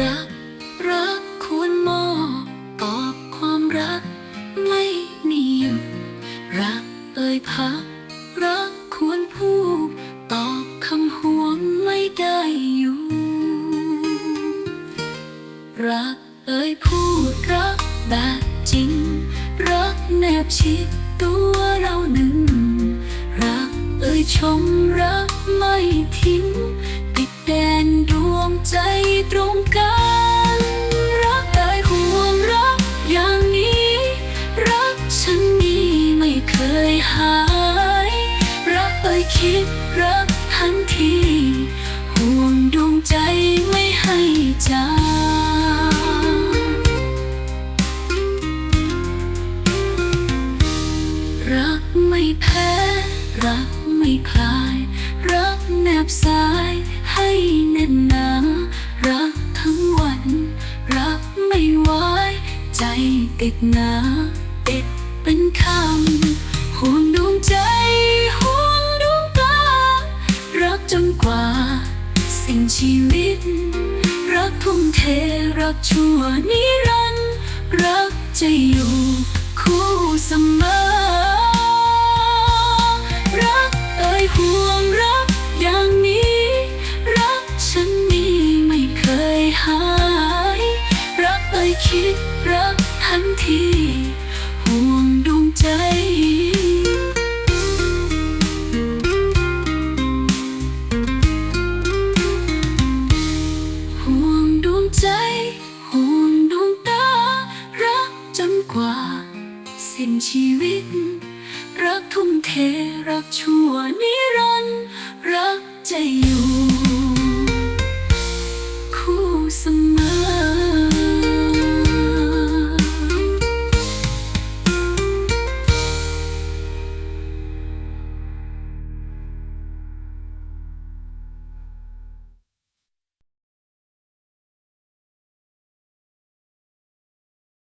รัก รักควรมอบตอบความรัก ไม่มีหยุดรักเอ่ยพัก รักควรพูดตอบคำห่วงไม่ได้อยู่ รักเอ่ยพูดรักแบบจริง รักแนบชิดตัวเราหนึ่ง รักเอ่ยชมรักไม่ทิ้งติดแดน ใจตรงกัน รักเอ่ยห่วงรักอย่างนี้ รักฉันนี้ไม่เคยหาย รักเอ่ยคิดรักทันทีห่วงดวงใจไม่ให้จางรักไม่แพ้ รักไม่คลาย รักแนบสายให้แน่นหนา ติดหนาติดเป็นคำห่วงดวงใจห่วงดวงตารักจนกว่า สิ่งชีวิต รักทุ่มเทรักชั่วนิรันดร์รักจะอยู่คู่เสมอ รักเอ่ยห่วงรักอย่างนี้ รักฉันนี้ไม่เคยหาย รักเอ่ยคิด ทันทีห่วงดวงใจ ห่วงดวงใจ ห่วงดวงตา รักจนกว่า สิ้นชีวิต รักทุ่มเท รักชั่วนิรันดร์รักจะอยู่